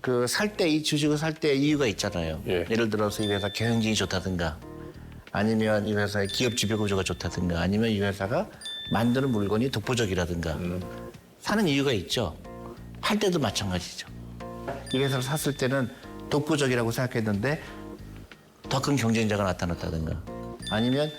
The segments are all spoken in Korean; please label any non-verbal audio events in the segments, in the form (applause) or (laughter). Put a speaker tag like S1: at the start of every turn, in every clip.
S1: 그 살 때 이 주식을 살 때 이유가 있잖아요.
S2: 예.
S1: 를 들어서 이 회사 경영진이 좋다든가 아니면 이 회사의 기업 지배 구조가 좋다든가 아니면 이 회사가 만드는 물건이 독보적이라든가 사는 이유가 있죠. 팔 때도 마찬가지죠. 이 회사를 샀을 때는 독보적이라고 생각했는데 더 큰 경쟁자가 나타났다든가 아니면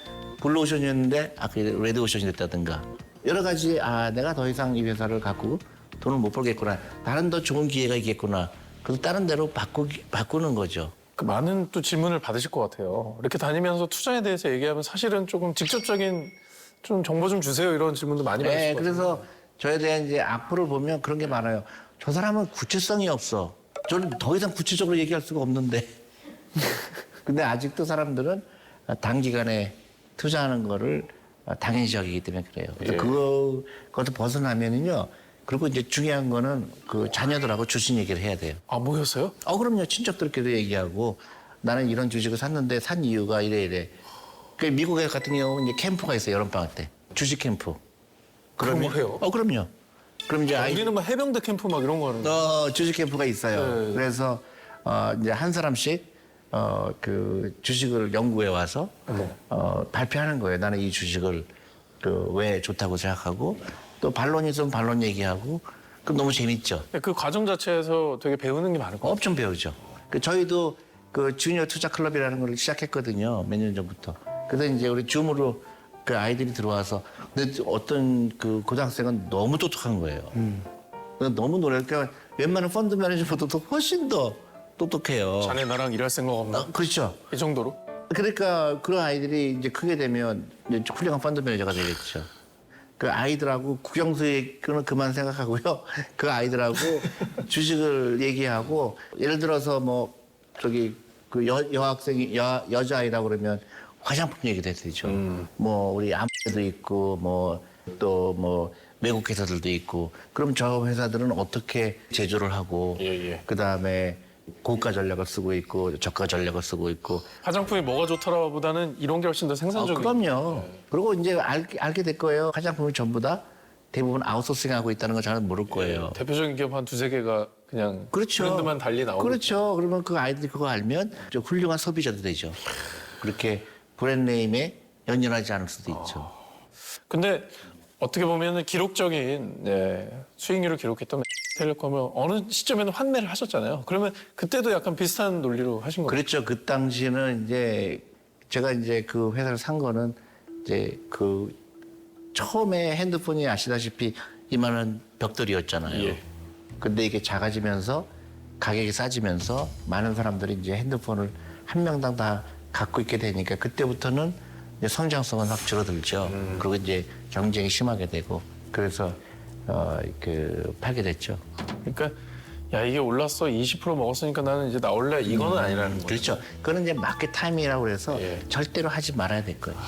S1: 블루오션이었는데 아까 레드오션이 됐다든가 여러 가지 아 내가 더 이상 이 회사를 갖고 돈을 못 벌겠구나 다른 더 좋은 기회가 있겠구나 그래서 다른 데로 바꾸, 바꾸는 거죠
S2: 그 많은 또 질문을 받으실 것 같아요. 이렇게 다니면서 투자에 대해서 얘기하면 사실은 조금 직접적인 좀 정보 좀 주세요 이런 질문도 많이 받으실
S1: 네,
S2: 것 같아요.
S1: 그래서 저에 대한 이제 악플을 보면 그런 게 많아요 저 사람은 구체성이 없어 저는 더 이상 구체적으로 얘기할 수가 없는데 (laughs) 근데 아직도 사람들은 단기간에 투자하는 거를 당연시 여기기 때문에 그래요. 그래서
S2: 예.
S1: 그거, 그것도 벗어나면은요. 그리고 이제 중요한 거는 그 자녀들하고 주식 얘기를 해야 돼요.
S2: 아 뭐였어요?
S1: 어, 그럼요. 친척들끼리도 얘기하고 나는 이런 주식을 샀는데 산 이유가 이래 이래. 그 미국 에 같은 경우는 이제 캠프가 있어요. 여름방학 때. 주식 캠프.
S2: 그런 걸 해요?
S1: 어, 그럼요. 그럼 이제 아이
S2: 우리는 막 해병대 캠프 막 이런 거 하는 거.
S1: 어, 주식 캠프가 있어요.
S2: 네.
S1: 그래서 어, 이제 한 사람씩 어, 그 주식을 연구해 와서
S2: 네.
S1: 어, 발표하는 거예요. 나는 이 주식을 그 왜 좋다고 생각하고 또 반론이 있으면 반론 얘기하고 그럼 너무 재밌죠.
S2: 그 과정 자체에서 되게 배우는 게 많을 것 같아요.
S1: 엄청 배우죠. 그 저희도 그 주니어 투자 클럽이라는 걸 시작했거든요. 몇 년 전부터. 그래서 이제 우리 줌으로 그 아이들이 들어와서 근데 어떤 그 고등학생은 너무 똑똑한 거예요. 그래서 너무 노래 그러니까 웬만한 펀드 매니저보다도 훨씬 더 똑똑해요.
S2: 자네 나랑 일할 생각 없나?
S1: 어, 그렇죠.
S2: 이 정도로?
S1: 그러니까 그런 아이들이 이제 크게 되면 이제 훌륭한 펀드 매니저가 되겠죠. 그 아이들하고 국영수익은 그만 생각하고요. 그 아이들하고 (laughs) 주식을 얘기하고 예를 들어서 뭐 저기 그 여, 여학생이 여, 여자아이라고 그러면 화장품 얘기도 되죠. 뭐 우리 아무도 있고 뭐또뭐 외국 회사들도 있고 그럼 저 회사들은 어떻게 제조를 하고
S2: 예, 예.
S1: 그다음에 고가 전략을 쓰고 있고 저가 전략을 쓰고 있고
S2: 화장품이 뭐가 좋더라보다는 이런 게 훨씬 더
S1: 어,
S2: 생산적인.
S1: 그럼요. 그리고 이제 알, 알게 될 거예요. 화장품이 전부 다 대부분 아웃소싱하고 있다는 걸 잘 모를 거예요.
S2: 대표적인 기업 한 두세 개가 그냥
S1: 그렇죠.
S2: 브랜드만 달리 나오고.
S1: 그렇죠. 그러면 그 아이들이 그거 알면 좀 훌륭한 소비자도 되죠. 그렇게 브랜드 네임에 연연하지 않을 수도 있죠.
S2: 근데 어떻게 보면 기록적인 네, 수익률을 기록했던 텔레콤은 어느 시점에는 환매를 하셨잖아요. 그러면 그때도 약간 비슷한 논리로 하신 거예요.
S1: 그렇죠. 그 당시는 이제 제가 이제 그 회사를 산 거는 이제 그 처음에 핸드폰이 아시다시피 이만한 벽돌이었잖아요.
S2: 예.
S1: 근데 이게 작아지면서 가격이 싸지면서 많은 사람들이 이제 핸드폰을 한 명당 다 갖고 있게 되니까 그때부터는 이제 성장성은 확 줄어들죠. 그리고 이제 경쟁이 심하게 되고 그래서 어 그 팔게 됐죠.
S2: 그러니까 야 이게 올랐어 20% 먹었으니까 나는 이제 나 원래 이거는 아니라는 거예요.
S1: 그렇죠. 그거는 이제 마켓 타이밍이라고 해서
S2: 예.
S1: 절대로 하지 말아야 될 거예요.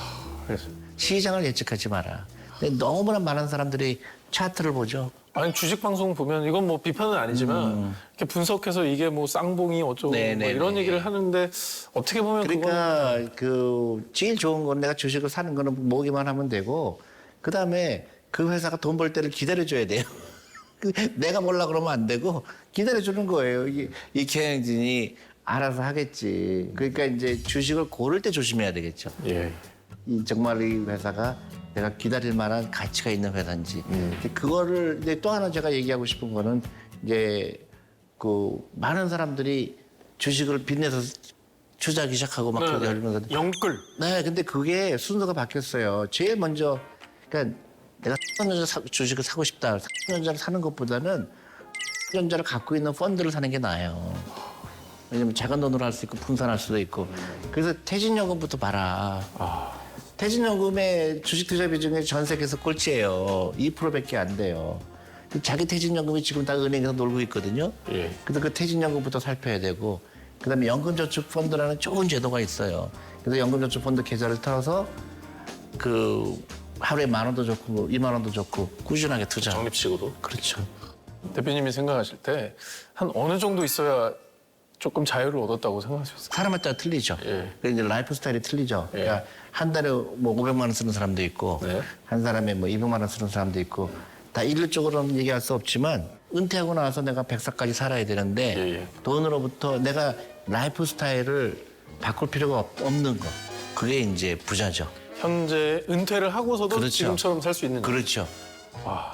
S2: 그래서
S1: 시장을 예측하지 마라. 근데 너무나 많은 사람들이 차트를 보죠.
S2: 아니 주식 방송 보면 이건 뭐 비판은 아니지만 이렇게 분석해서 이게 뭐 쌍봉이 어쩌고
S1: 음. 네,
S2: 뭐
S1: 네,
S2: 이런
S1: 네.
S2: 얘기를 하는데 어떻게 보면
S1: 그러니까 그 제일 좋은 건 내가 주식을 사는 거는 모기만 하면 되고 그 다음에 그 회사가 돈 벌 때를 기다려줘야 돼요. (laughs) 그 내가 몰라 그러면 안 되고 기다려주는 거예요. 이, 이 경영진이 알아서 하겠지. 그러니까 이제 주식을 고를 때 조심해야 되겠죠.
S2: 예.
S1: 이 정말 이 회사가 내가 기다릴 만한 가치가 있는 회사인지 근데 그거를 이제 또 하나 제가 얘기하고 싶은 거는 이제 그 많은 사람들이 주식을 빚내서 투자하기 시작하고 막
S2: 네,
S1: 열면서
S2: 네. 영끌
S1: 네 근데 그게 순서가 바뀌었어요 제일 먼저 그러니까 내가 삼성전자 사- 주식을 사고 싶다 삼성전자를 사는 것보다는 삼성전자를 갖고 있는 펀드를 사는 게 나아요 왜냐면 작은 돈으로 할 수 있고 분산할 수도 있고 그래서 퇴직연금부터 봐라 퇴직연금의 주식 투자 비중이 전 세계에서 꼴찌예요. 2%밖에 안 돼요. 자기 퇴직연금이 지금 다 은행에서 놀고 있거든요.
S2: 예.
S1: 그래서 그 퇴직연금부터 살펴야 되고, 그 다음에 연금저축펀드라는 좋은 제도가 있어요. 그래서 연금저축펀드 계좌를 털어서 그 하루에 만 원도 좋고 이만 원도 좋고 꾸준하게 투자.
S2: 적립식으로
S1: 그렇죠.
S2: 대표님이 생각하실 때 한 어느 정도 있어야 조금 자유를 얻었다고 생각하셨어요?
S1: 사람에 따라 틀리죠.
S2: 예.
S1: 그 이제 라이프 스타일이 틀리죠. 그러니까 한 달에 뭐 500만 원 쓰는 사람도 있고,
S2: 네.
S1: 한 사람에 뭐 200만 원 쓰는 사람도 있고, 다 일률적으로는 얘기할 수 없지만 은퇴하고 나서 내가 100살까지 살아야 되는데
S2: 예, 예.
S1: 돈으로부터 내가 라이프 스타일을 바꿀 필요가 없- 없는 거. 그게 이제 부자죠.
S2: 현재 은퇴를 하고서도
S1: 그렇죠.
S2: 지금처럼 살 수 있는.
S1: 그렇죠.
S2: 와.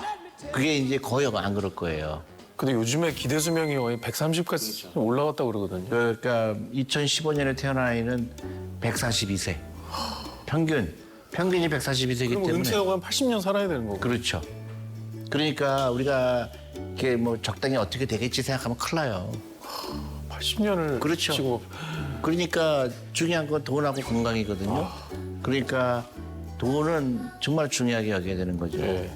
S1: 그게 이제 거의 안 그럴 거예요.
S2: 근데 요즘에 기대 수명이 거의 130까지 올라갔다고 그러거든요.
S1: 그러니까 2015년에 태어난 아이는 142세. 평균 평균이 142세이기
S2: 그럼
S1: 때문에
S2: 은퇴하고 한 80년 살아야 되는 거고.
S1: 그렇죠. 그러니까 우리가 이게 뭐 적당히 어떻게 되겠지 생각하면 큰일 나요.
S2: 80년을
S1: 그렇죠.
S2: 치고
S1: 그러니까 중요한 건 돈하고 건강이거든요. 그러니까 돈은 정말 중요하게 여겨야 되는 거죠.
S2: 예.